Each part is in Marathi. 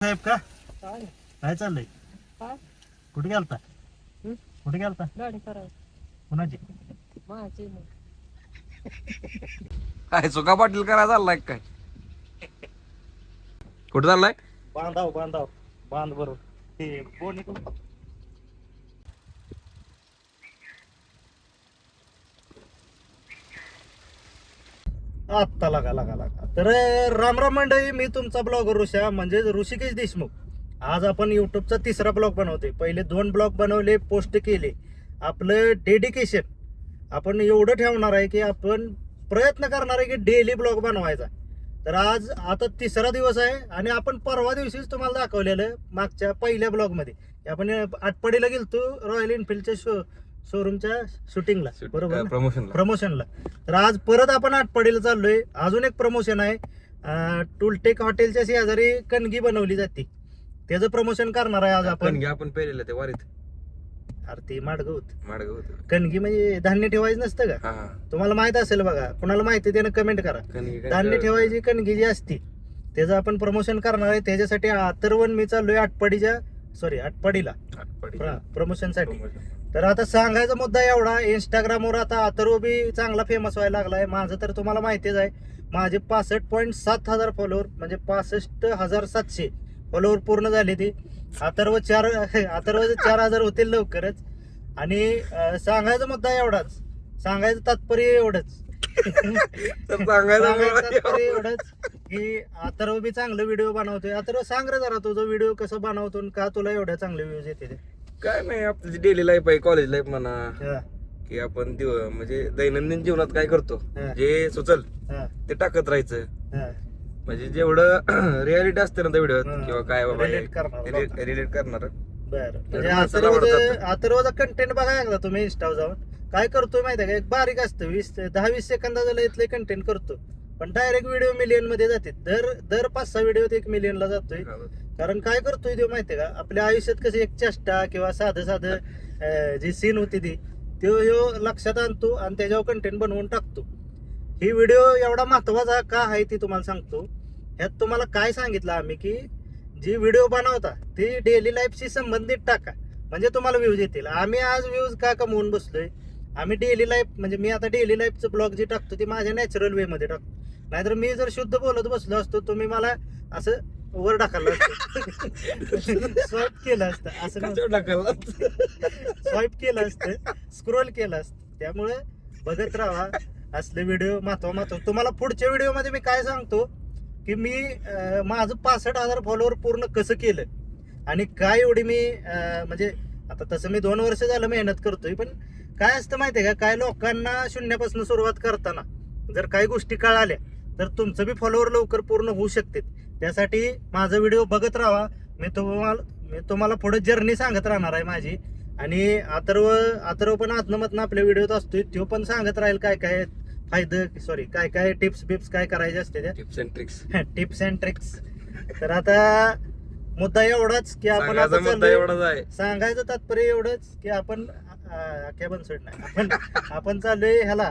साहेब का? काय? चाललंय? कुठे गेलता? कुठे गेलता? गाडी करायची कुणाची? माझी काय चुका पाटील करायला चाललाय काय? कुठं चाललाय? बांधाव बांधाव. बांध बरोबर ते बोल इकडून. आत्ता लागा लागा लागा. तर रामराम मंडळी मी तुमचा ब्लॉगर ऋषा म्हणजेच ऋषिकेश देशमुख. आज आपण युट्यूबचा तिसरा ब्लॉग बनवतोय. पहिले दोन ब्लॉग बनवले पोस्ट केले. आपलं डेडिकेशन आपण एवढं ठेवणार आहे की आपण प्रयत्न करणार आहे की डेली ब्लॉग बनवायचा. तर आज आता तिसरा दिवस आहे आणि आपण परवा दिवशीच तुम्हाला दाखवलेलं मागच्या पहिल्या ब्लॉगमध्ये. आपण आटपाडीला गेलतो रॉयल एनफिल्डच्या शो शोरूमच्या शूटिंगला बरोबर ना? प्रमोशन प्रमोशनला तर आज परत आपण आटपाडीला चाललोय. अजून एक प्रमोशन आहे. टुलटेक हॉटेलच्या शेजारी कणगी बनवली जाते. त्याचं प्रमोशन करणार आहे आज आपण. आपण पेलेलं ते वारीत. अरे ते माडगवत माडगाव होतं. कणगी म्हणजे धान्य ठेवायचं नसतं का? हा हा. तुम्हाला माहीत असेल बघा. कुणाला माहिती त्यानं कमेंट करा. कणगी काय धान्य? ठेवायची कणगी जी असती त्याचं आपण प्रमोशन करणार आहे. त्याच्यासाठी अथर्वण मी चाललोय आटपाडीच्या सॉरी आटपाडीला. आटपाडी. प्रमोशनसाठी Promotion. तर आता सांगायचा मुद्दा एवढा इंस्टाग्रामवर आता अथर्व बी चांगला फेमस व्हायला लागलाय. माझं तर तुम्हाला माहितीच आहे माझे पासष्ट पॉईंट सात हजार फॉलोअर म्हणजे पासष्ट हजार सातशे फॉलोअर पूर्ण झाले ते. अथर्व चार अथर्व चार हजार होतील लवकरच. आणि सांगायचा मुद्दा एवढाच सांगायचं तात्पर्य एवढंच. तात्पर्य एवढंच की अथर्व बी चांगलं व्हिडिओ बनवतोय. अथर्व सांग रे जरा तुझा व्हिडिओ कसं बनवतो का तुला एवढ्या चांगले व्ह्यूज येते ते काय नाही आपली डेली लाईफ आहे कॉलेज लाईफ म्हणा की आपण दिव- म्हणजे दैनंदिन जीवनात काय करतो. जे सुचल ते टाकत राहायचं. म्हणजे जेवढं रियालिटी असते ना त्या व्हिडिओत हा. किंवा काय बाबा. रिलेट करणार अथर्वचं कंटेंट बघा एकदा तुम्ही इंस्टावर जाऊन. काय करतोय माहिती आहे का? एक बारीक असतं. वीस दहा वीस सेकंदाचा इथले कंटेंट करतो पण डायरेक्ट व्हिडिओ मिलियनमध्ये जाते. दर दर पाच सहा व्हिडिओ एक मिलियनला जातोय. कारण काय करतोय तो माहितीये का? आपल्या आयुष्यात कसं एक चेष्टा किंवा साधं साधं जी सीन होती ती तो ह्यो लक्षात आणतो आणि त्याच्यावर कंटेंट बनवून टाकतो. ही व्हिडिओ एवढा महत्त्वाचा का आहे ती तुम्हाला सांगतो. ह्यात तुम्हाला काय सांगितलं आम्ही की जी व्हिडिओ बनवता ती डेली लाईफशी संबंधित टाका. म्हणजे तुम्हाला व्ह्यूज येतील. आम्ही आज व्ह्यूज का कमवून बसलोय? आम्ही डेली लाईफ म्हणजे मी आता डेली लाईफचं ब्लॉग जे टाकतो ते माझ्या नॅचरल वे मध्ये टाकतो. नाहीतर मी जर शुद्ध बोलत बसलो असतो तुम्ही मला असं वर असतं. स्वाईप केलं असतं असं नव्हतं. स्वाईप केलं असतं स्क्रोल केलं असतं. त्यामुळे बघत राहा असले व्हिडिओ महत्वा महत्त्व. तुम्हाला पुढच्या व्हिडिओमध्ये मी काय सांगतो की मी माझं पासष्ट हजार फॉलोअर पूर्ण कसं केलं? आणि काय एवढी मी म्हणजे आता तसं मी दोन वर्ष झालं मेहनत करतोय पण काय असतं माहितीये का? काय लोकांना शून्यापासून सुरुवात करताना जर काही गोष्टी कळाल्या तर तुमचं बी फॉलोअर लवकर पूर्ण होऊ शकते. त्यासाठी माझा व्हिडिओ बघत राहा. मी तुम्हाला मी तुम्हाला पुढे जर्नी सांगत राहणार आहे माझी. आणि अथर्व अथर्व पण आत्ममतनं आपल्या व्हिडिओत असतोय. तो पण सांगत राहील काय काय फायदे सॉरी काय काय टिप्स बिप्स काय करायचे असते त्या tips and tricks tips and tricks तर आता मुद्दा एवढाच की आपण सांगायचं तात्पर्य एवढंच की आपण अं, अख्या बनसोड नाही आपण आपण चाललोय ह्याला.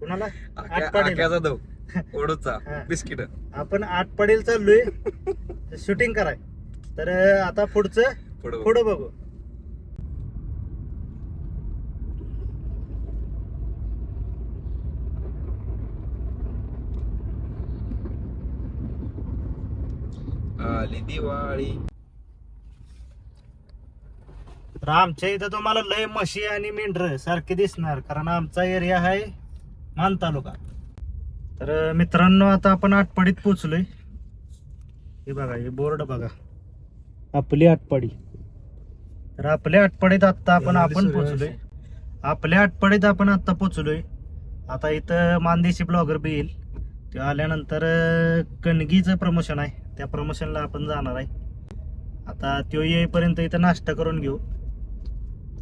कुणाला? आख्या- आख्याचा दव ओढूचा हा. बिस्किट. आपण आटपाडीला चाललोय. शूटिंग कराय. तर आता पुढचं पुढं पुढं बघू. आली दिवाळी तर आमच्या इथं तुम्हाला लय म्हशी आणि मेंढर सारखे दिसणार कारण आमचा एरिया आहे मान तालुका. तर मित्रांनो आता आपण आटपाडीत पोचलोय हे बघा हे बोर्ड बघा. आपली आटपाडी. तर आपल्या आटपाडीत आता आपण आपण पोचलोय आपल्या आटपाडीत आपण आता पोचलोय आता इथं मानदेशी ब्लॉगर बी येईल. ते आल्यानंतर कणगीचं प्रमोशन आहे. त्या प्रमोशनला आपण जाणार आहे. आता तो येईपर्यंत इथं नाश्ता करून घेऊ.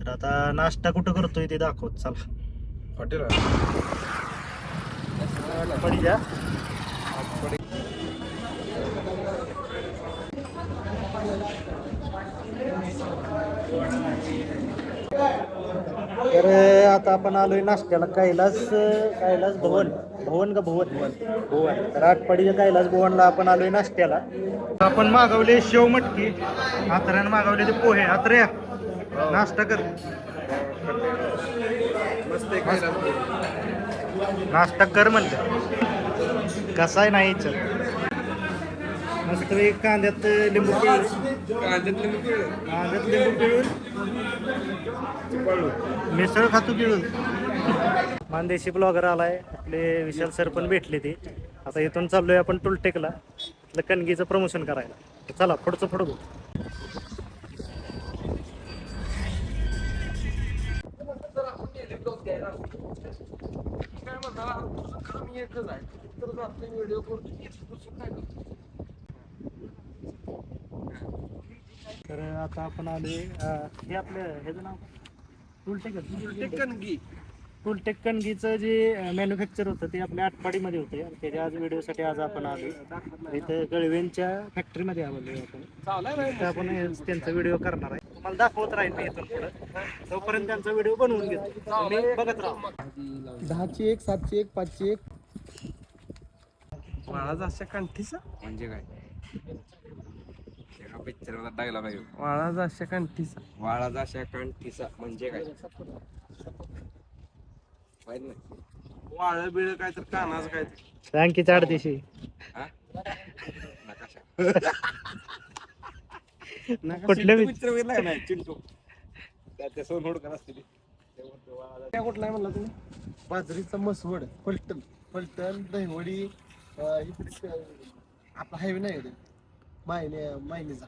तर आता नाश्ता कुठं करतोय ते दाखवत चला. हॉटेल पडी जा तर आता आपण आलोय नाश्त्याला. कैलास कैलास भवन. भवन का भुवन? भुवन. तर आटपाडीच्या कैलास भुवनला आपण आलोय नाश्त्याला. आपण मागवले शेव मटकी. आत्र्यानं मागवले ते पोहे. आत्र्या नाश्ता कर. मस्त नाश्ता कर म्हणलं कसा आहे नाही चल मस्त एक कांद्यात लिंबू पिळून. कांद्यात लिंबू पिळून. मिसळ खातो पिळून. मानदेशी ब्लॉगर आलाय. आपले विशाल सर पण भेटले ते. आता इथून चाललोय आपण टुलटेकला. कणगीचं प्रमोशन करायला. चला पुढचं पुढं बघू काय म्हणता तुझं काम एकच आहे. तर जातोय व्हिडिओ करतो दुसरं काय करतो तर आता आपण आलोय अं, हे आपलं ह्याचं नाव टुलटेक कणगी टुलटेक कणगीचं जे मॅन्युफॅक्चर होतं ते आपल्या आटपाडीमध्ये होते. आणि त्याच्या आज व्हिडिओसाठी आज आपण आलो इथं गळवेंच्या फॅक्टरीमध्ये आलो आपण. तर आपण हे- त्यांचा व्हिडिओ करणार आहे. तुम्हाला दाखवत राहील मी इथून पुढं. तोपर्यंत त्यांचा व्हिडिओ बनवून घेतो. तुम्ही बघत राहा. दहाची एक सातची एक पाचची एक. वाळाचा अशा कंठीचा? म्हणजे काय? पिक्चरमध्ये डायलॉग आहे वाळाचा अशा कंठीचा. वाळाचा अशा कंठीचा. म्हणजे काय? माहीत नाही. वाळ बिळ काय तर कानाचं काय तर आणखी चार दिवशी. हा? नकाशा. कुठल्या का नाही चिंटू. त्याच्या सोनोडकर असतील काय कुठला आहे म्हणला तुम्ही? बाजरीचा मसवड फलटण फलटण दहिवडी इकडे आपला हायवे नाही का? मायने मायनेचा.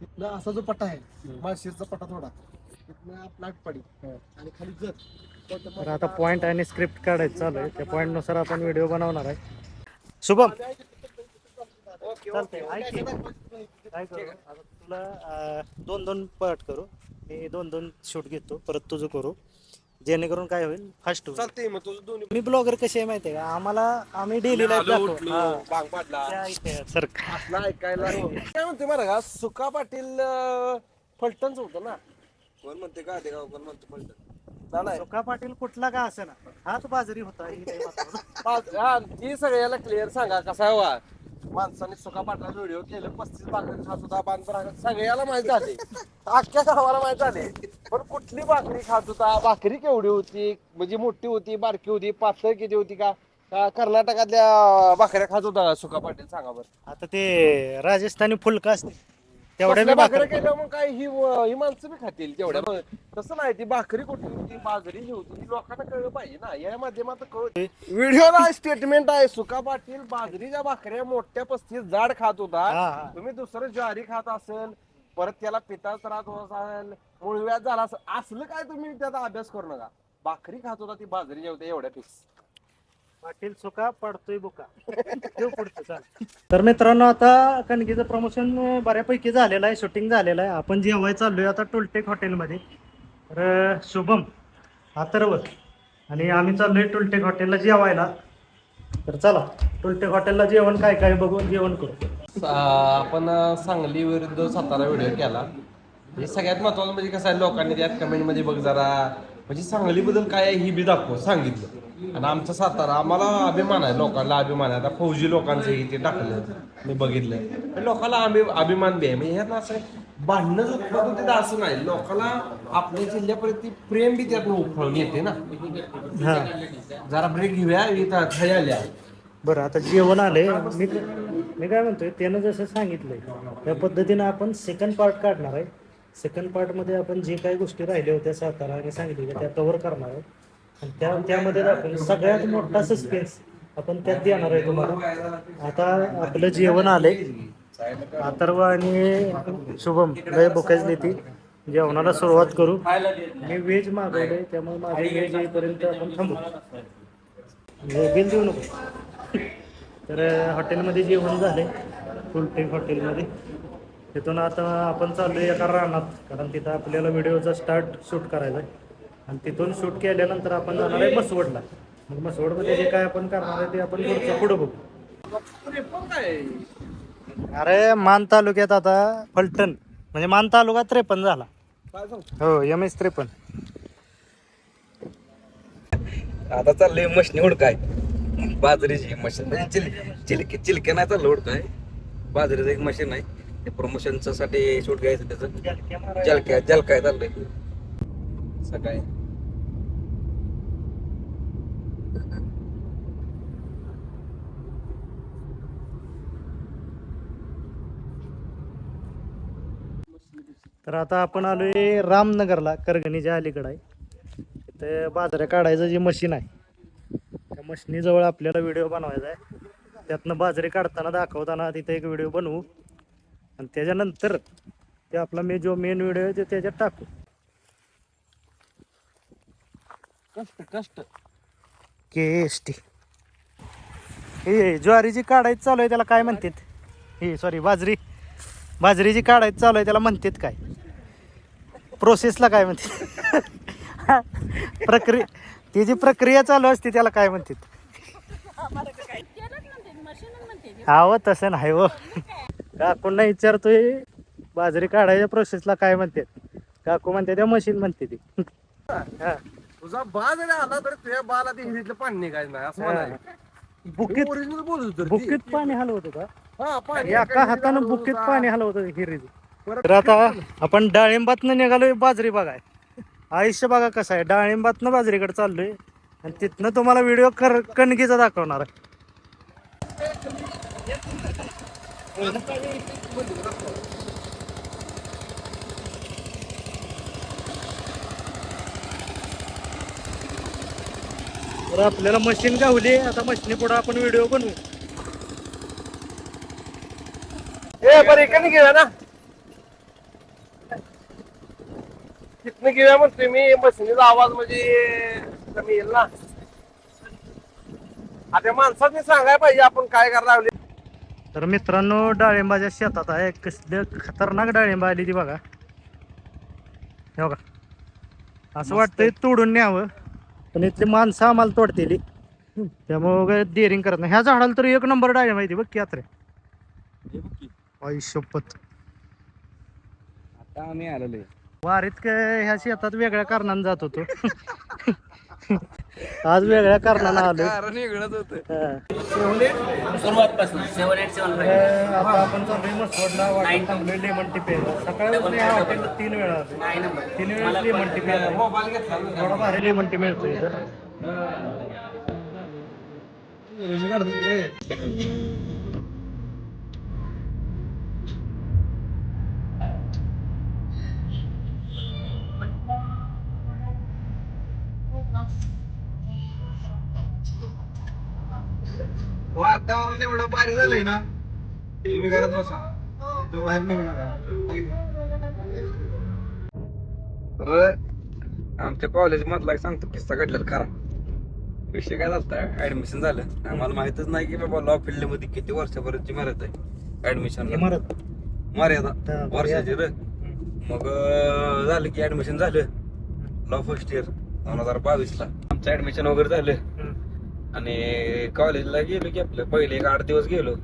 तिथनं असा जो पट्टा आहे माळशिरचा पट्टा थोडा. तिथनं आपला आटपाडी आणि खाली जत. तर आता पॉइंट आणि स्क्रिप्ट काढायचं चालू आहे. त्या पॉइंटनुसार आपण व्हिडिओ बनवणार आहे. शुभम! चालतंय ऐक की. काय करू? आता तुला अं, दोन दोन पार्ट करू. मी दोन दोन शूट घेतो. परत तुझं करू. जेणेकरून काय होईल? फास्ट होईल. चालतंय मग तुझं दोन्ही मी ब्लॉगर कसे आहे माहितीये का? आम्हाला आम्ही डेली लाईफ आलो, उठलो, बांग पाडला. सर. असला ऐकायला काय म्हणते बरं का? सुका पाटील अं, फलटणचं होतं ना? कोण म्हणते का? ते कोण म्हणते फलटण. नाही सुका पाटील कुठला का असे ना? हाच बाजरी होता. ही. पाच- हा, ती सगळ्याला क्लिअर सांगा कसा आहे वा माणसाने सुका पाटला व्हिडिओ केले पस्तीस भाकरी खात होता बांधपर सगळ्याला माहीत झाले. अख्ख्या गावाला माहीत झाले. पण कुठली भाकरी खात होता? भाकरी केवढी होती? म्हणजे मोठी होती बारकी होती पातळ किती होती का? का कर्नाटकातल्या भाकऱ्या खात होता सुका पाटील? सांगा बरं. आता ते राजस्थानी फुलका असते. तेवढ्या मी तसल्या भाकऱ्या भाकर केल्या मग काय ही ही माणसं बी खातील तेवढ्या. मग तसं नाही ती भाकरी कुठली होती बाजरी ही होती ती लोकांना कळलं पाहिजे ना. या माध्यमात कळ व्हिडिओला स्टेटमेंट आहे सुका पाटील बाजरीच्या भाकऱ्या मोठ्या पस्तीस जाड खात होता. हा, हा. तुम्ही दुसरं ज्वारी खात असेल परत त्याला पिता त्रास होत असेल मुळव्यात झाला असेल असलं काय तुम्ही त्याचा अभ्यास करू नका. भाकरी खात होता ती बाजरी जेवते एवढ्या पीस पाटील सुका पडतोय बुका. ठेव पुढचं चाल. तर मित्रांनो आता कणकीचं प्रमोशन बऱ्यापैकी झालेलं आहे शूटिंग झालेलं आहे. आपण जेवाय चाललोय आता टोलटेक हॉटेलमध्ये. तर शुभम अथर्व आणि आम्ही चाललोय टोलटेक हॉटेलला जेवायला. तर चला टोलटेक हॉटेलला जेवण काय काय बघून जेवण करू. आपण सांगली विरुद्ध सातारा व्हिडिओ केला. हे सगळ्यात महत्वाचं म्हणजे कसं आहे लोकांनी त्यात कमेंटमध्ये बघ जरा. म्हणजे सांगलीबद्दल काय आहे ही बी दाखव सांगितलं. आणि आमचा सातारा आम्हाला अभिमान आहे लोकांना अभिमान आहे. आता फौजी लोकांचं ते टाकलं मी बघितलं लोकांना अभि अभिमान बी आहे. म्हणजे ह्यात असं भांडणं होते तर असं नाही. लोकांना आपल्या जिल्ह्याप्रती प्रेम बी त्यातनं उफळून येते ना. हां. जरा ब्रेक घेऊया इथं खाली आल्या. बरं आता जेवण आले मी मी काय म्हणतोय त्यानं जसं सांगितलंय त्या पद्धतीनं आपण सेकंड पार्ट काढणार आहे. सेकंड पार्टमध्ये आपण जे काही गोष्टी राहिल्या होत्या सातारा आणि सांगितलेल्या त्या कव्हर करणार आहे. आणि त्या त्यामध्ये दाखवून सगळ्यात मोठा सस्पेन्स आपण त्यात देणार आहे तुम्हाला. आता आपलं जेवण आले अथर्व आणि शुभम लय बोकायच ती जेवणाला सुरुवात करू. मी व्हेज मागवले त्यामुळे माझे व्हेज येईपर्यंत आपण थांबू. म्हणजे बिल देऊ नको. तर हॉटेलमध्ये जेवण झाले फुलटेक हॉटेलमध्ये. तिथून आता आपण चाललो एका रानात कारण तिथं आपल्याला व्हिडिओचा स्टार्ट शूट करायचा आहे. आणि तिथून शूट केल्यानंतर आपण जाणार आहे मसवडला मग मसवडमध्ये जे काय आपण करणार आहे ते आपण पुढचं पुढं बघू. अरे मान तालुक्यात आता फलटण. म्हणजे मान तालुका त्रेपन्न झाला. हो एम एस त्रेपन्न. आता चाललंय मशनी हुडकाय. बाजरीची मशीन. म्हणजे चिल चिलके चिलके नाही चाललं उडतोय बाजरीचं एक मशीन आहे. ते प्रमोशनच्या साठी शूट घ्यायचं त्याचं. जलक्या जलकाय चाललंय. सकाळी. तर आता आपण आलोय रामनगरला करगणीच्या अलीकडं आहे. तिथं बाजऱ्या काढायचं जी मशीन आहे त्या मशिनीजवळ आपल्याला व्हिडिओ बनवायचा आहे. त्यातनं बाजरी काढताना दाखवताना तिथे एक व्हिडिओ बनवू. आणि त्याच्यानंतर ते आपला मे जो मेन व्हिडिओ आहे ते त्याच्यात टाकू. कष्ट कष्ट. के एस टी हे ज्वारीची काढायची चालू आहे त्याला काय म्हणतात? हे सॉरी बाजरी. बाजरीची काढायची चालू आहे त्याला म्हणतात काय? प्रोसेसला काय म्हणतात प्रक्रिया ती जी प्रक्रिया चालू असते त्याला काय म्हणतात? हवं तसं नाही हो. काकूंना विचारतोय बाजरी काढायच्या प्रोसेसला काय म्हणतात? काकू म्हणते त्या मशीन म्हणते ती. तुझा बा जरी आला तर तुझ्या बाला ते हिरीतलं पाणी निघायचं नाही असं बुकीत ओरिजिनल बोलत होतं रे ती. बुकीत पाणी हलवत होता हा पाणी एका हातानं बुकीत पाणी हलवत होतं हिरीच. तर आता आपण डाळिंबातनं निघालोय बाजरी बघाय. आयुष्य बघा कसं आहे. डाळिंबातनं बाजरीकडे चाललोय. आणि तिथनं तुम्हाला व्हिडिओ कर कणगीचा दाखवणार आहे. तर आपल्याला मशीन गावली. आता मशीनी पुढे आपण व्हिडिओ बनवू. ए बरं इकडे ना. तिथनं घेऊया म्हणतोय मी. मशिनीचा आवाज म्हणजे कमी येईल ना. आता माणसाने सांगायला पाहिजे आपण काय करायला लावले तर मित्रांनो डाळिंबाच्या शेतात आहे. कसलं खतरनाक डाळिंब आली ती बघा. हे बघा. असं वाटतंय तोडून न्यावं. पण इथली माणसं आम्हाला तोडतेली. त्यामुळे डेअरिंग करत नाही. ह्या झाडाला तर एक नंबर डाळिंब आहे ती बघ की यात्रे. आई शपथ. आता आम्ही आलेलो आहे. वारीत काय ह्या शेतात वेगळ्या कारणानं जात होतो. आज वेगळ्या कारणानं आलो वेगळंच होतं. आता आपण चाललोय मसवडला वाटत थांबलोय लेमन टी प्यायला. सकाळी या हॉटेलला तीन वेळा तीन लेमन टी प्यायला. थोडा भारी लेमन टी मिळतो इथं. वातावरण एवढं भारी झालंय ना. टीव्ही करत बसा तो बाहेर निघू नका. तर आमच्या कॉलेज मधला एक सांगतो किस्सा घडलेला खरा. विषय काय झालता? ऍडमिशन झालं. आम्हाला माहितच नाही की बाबा लॉ फील्डमध्ये किती वर्षापर्यंतची मर्यादा आहे? ऍडमिशन मर्यादा. हा, वर्षाची रे. मग झालं की ऍडमिशन झालं. लॉ फर्स्ट इयर दोन हजार बावीस ला आमचं ऍडमिशन वगैरे झालं. आणि कॉलेजला गेलो की आपलं पहिले एक आठ दिवस गेलो.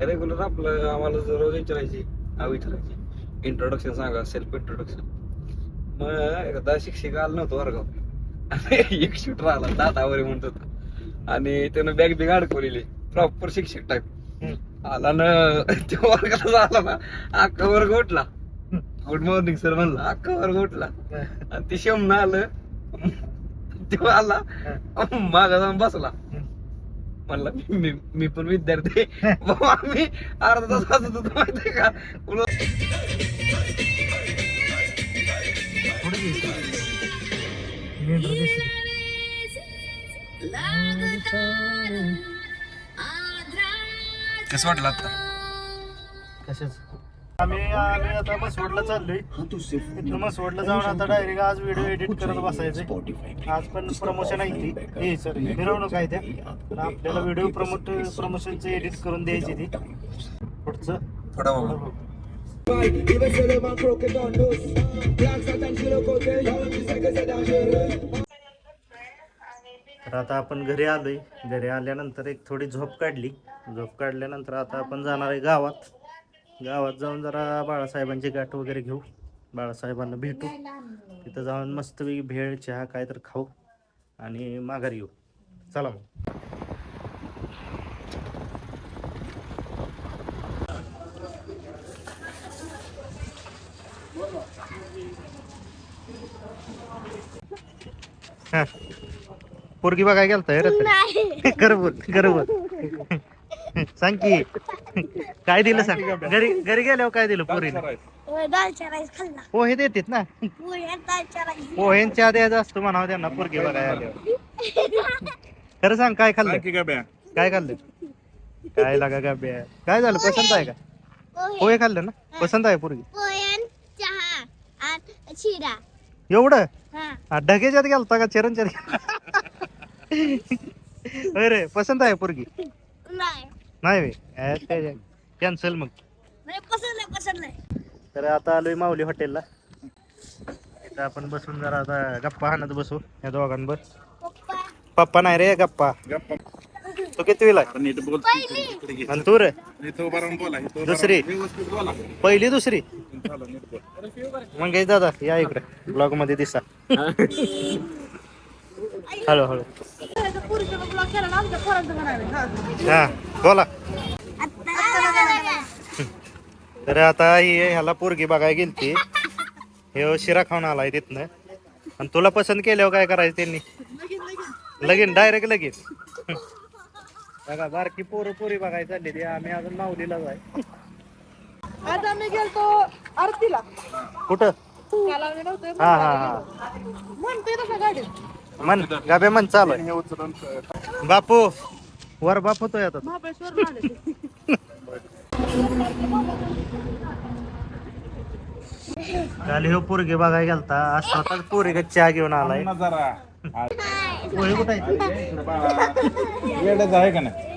रेग्युलर आपलं आम्हाला जर रोज विचारायची नाव विचारायची. इंट्रोडक्शन सांगा सेल्फ इंट्रोडक्शन मग एकदा शिक्षिका आला नव्हतं वर्गावर. आणि एक शूटर आला दादावर म्हणत होता आणि त्यानं बॅग बिग अडकवलेली. प्रॉपर शिक्षक टाईप. आला ना वर्गाला आला ना अख्खा वर्ग उठला. गुड मॉर्निंग सर म्हणला. अख्खा वर्ग उठला. आणि ते शेमनं आलं. तेव्हा आला. मागा जाऊन बसला. म्हणला मी- पण विद्यार्थी मी अर्धा तास वाचत होतो माहितीये का. कसं वाटलं आता कशाच? आम्ही आलोय आता चाललोय. इथनं जाऊन आता डायरेक्ट आज व्हिडिओ एडिट करत बसायचे आज पण प्रमोशन आहे ती. हे सर मिरवणूक आहे त्या. आपल्याला व्हिडिओ प्रमोट प्रमोशनचं एडिट करून द्यायची ती. पुढचं. तर आता आपण घरी आलोय. घरी आल्यानंतर एक थोडी झोप काढली. झोप काढल्यानंतर आता आपण जाणार आहे गावात. गावात जाऊन जरा बाळासाहेबांची गाठ वगैरे घेऊ. बाळासाहेबांना भेटू. तिथं जाऊन मस्त भेळ चहा काय तर खाऊ आणि माघारी येऊ चला मग. पोरगी बघाय गेलता करबूत करबूत सांग की. काय दिलं सांग? घरी घरी गेल्यावर काय दिलं पोरीने? दालचा राईस खाल्ला. पोहे देतात ना. दालचा राईस पोहेंच्या द्यायचं असतं म्हणावं त्यांना पोरगी बघाय आल्यावर खरं सांग काय खाल्लं? काय खाल्लं? काय लागा गाब्या? काय झालं? पसंत आहे का? पोहे. पोहे खाल्लं ना? पसंत आहे पोरगी? पोह्यान चहा आणि शिरा. एवढं? हा. हा, ढगेच्यात गेलता का चरणच्यात अरे पसंत आहे पोरगी? नाही. नाही कॅन्सल मग. पसंत नाही पसंत नाही. तर आता आलोय माऊली हॉटेलला. इथं आपण बसून जरा आता गप्पा हाणत बसू या दोघांवर पप्पा. पप्पा नाही रे गप्पा. तू कितवीला आहे? पहिली आणि तू रे? दुसरी. पहिली दुसरी? मग घे दादा या इकडे. ब्लॉगमध्ये दिसा. हळू हळू हा बोला. तर आता ही ह्याला पोरगी बघायला गेलती. हे शिरा खाऊन आलाय तिथनं. आणि तुला पसंत केल्यावर काय करायचं त्यांनी? लगीन डायरेक्ट लगीन. बघा बारकी पोरं पोरी बघायला चालली ती. आम्ही अजून माऊलीला जाय आज आम्ही गेलतो आरतीला. कुठं? त्याला आम्ही नव्हतो हा हा हा. म्हणतोय तसं गाडीत मन गाबे मन चालू आहे. बापू वर बाप होतोय आता. महाबळेश्वर. काल ह्यो पोरगी बघायला गेलता. आज स्वतःच पोरगी चहा घेऊन आलाय. कुठे आहे का नाही?